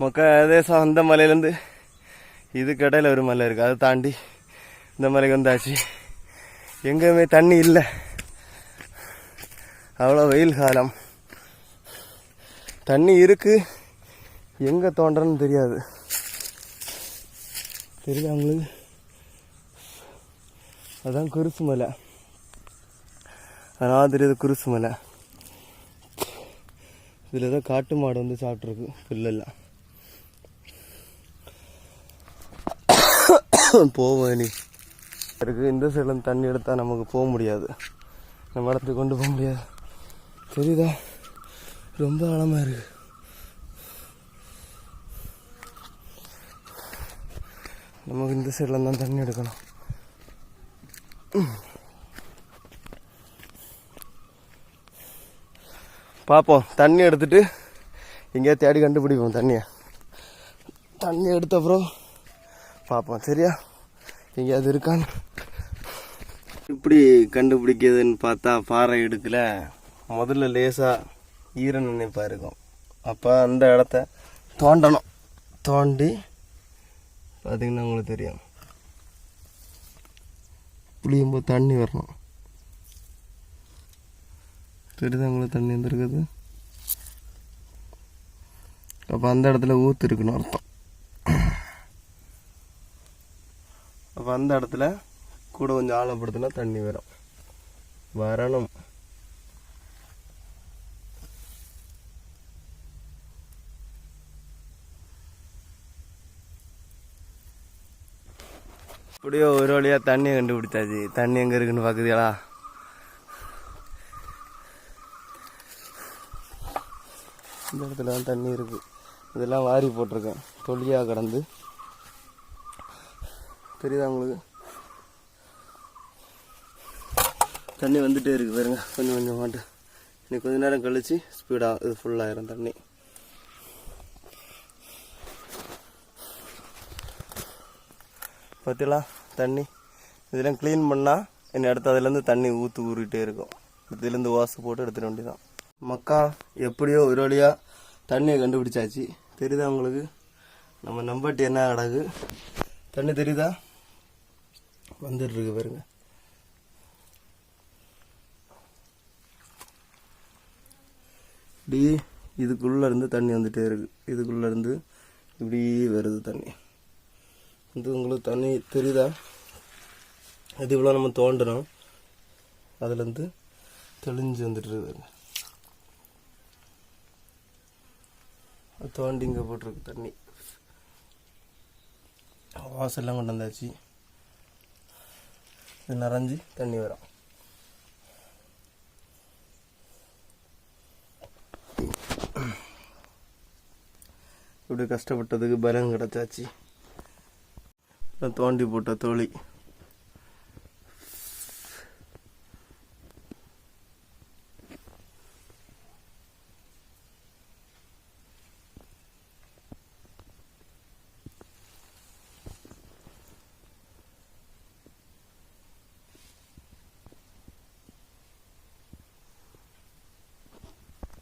மொக்கதேசம் அந்த மலையிலேருந்து இதுக்கு இடையில ஒரு மலை இருக்குது அதை தாண்டி இந்த மலைக்கு வந்தாச்சு. எங்கேயுமே தண்ணி இல்லை. அவ்வளோ வெயில் காலம். தண்ணி இருக்கு. எங்கே தோன்றன்னு தெரியாது. தெரியுது அவங்களுக்கு அதான் குருசு மலை. அதனால் தெரியுது குருசு மலை. இதில் ஏதோ காட்டு மாடு வந்து சாப்பிட்ருக்கு புல்லெல்லாம். போவோம் இனி இருக்கு இந்த சைடில் தண்ணி எடுத்தால் நமக்கு போக முடியாது. நம்ம இடத்துக்கு கொண்டு போக முடியாது. தெரியுதா? ரொம்ப ஆழமாக இருக்கு. நமக்கு இந்த சைடில் தான் தண்ணி எடுக்கணும். பார்ப்போம் தண்ணி எடுத்துட்டு எங்கேயா தேடி கண்டுபிடிப்போம் தண்ணியை. தண்ணி எடுத்த அப்புறம் பார்ப்போம் சரியா? எங்கேயாவது இருக்கான்னு. இப்படி கண்டுபிடிக்கிறதுன்னு பார்த்தா பாறை இடுக்கில் முதல்ல லேசாக ஈர நினைப்பாக இருக்கும் அப்போ அந்த இடத்த தோண்டணும். தோண்டி பார்த்திங்கன்னா உங்களுக்கு தெரியும். புளியும்போது தண்ணி வரணும். தெரியுதா உங்களுக்கு தண்ணி வந்துருக்குது? அப்போ அந்த இடத்துல ஊற்று இருக்குன்னு அர்த்தம். அப்போ அந்த இடத்துல கூட கொஞ்சம் ஆழப்படுத்தினா தண்ணி வரும். வரணும். இப்படியோ ஒரு வழியாக தண்ணியை கண்டுபிடிச்சாச்சு. தண்ணி எங்கே இருக்குன்னு பாக்குறீங்களா இந்த இடத்துல தான் தண்ணி இருக்குது இதெல்லாம் வாரி போட்டிருக்கேன். தொழியா கடந்து. தெரியுதா உங்களுக்கு? தண்ணி வந்துகிட்டே இருக்குது பாருங்க. கொஞ்சம் கொஞ்சம் மாட்டு. இன்னைக்கு கொஞ்ச நேரம் கழிச்சு ஸ்பீடாக இது ஃபுல்லாயிரும் தண்ணி. பார்த்தீங்களா தண்ணி. இதெல்லாம் க்ளீன் பண்ணால் என்னை அடுத்து அதுலேருந்து தண்ணி ஊற்று ஊறிட்டே இருக்கும். இதுலேருந்து வாசு போட்டு எடுத்துட வேண்டியதான் மக்கா எப்படியோ ஒரு வழியாக தண்ணியை கண்டுபிடிச்சாச்சு. தெரியுதா உங்களுக்கு? நம்ம நம்பட்டு என்ன கிடக்கு தண்ணி தெரியுதா? வந்துடுருக்கு பாருங்க. இப்படி இதுக்குள்ளேருந்து தண்ணி வந்துகிட்டே இருக்கு. இதுக்குள்ளேருந்து இப்படி வருது தண்ணி. இது உங்களுக்கு தண்ணி தெரியுதா? இது இவ்வளோ நம்ம தோண்டணும் அதுலேருந்து தெளிஞ்சு வந்துட்டு இருக்கு தோண்டி இங்கே போட்டிருக்கு தண்ணி. வாசல்லாம் கொண்டு வந்தாச்சு. இது நிறைஞ்சி தண்ணி வரும். இப்படி கஷ்டப்பட்டதுக்கு பலம் கிடச்சாச்சு. தோண்டி போட்ட தோழி.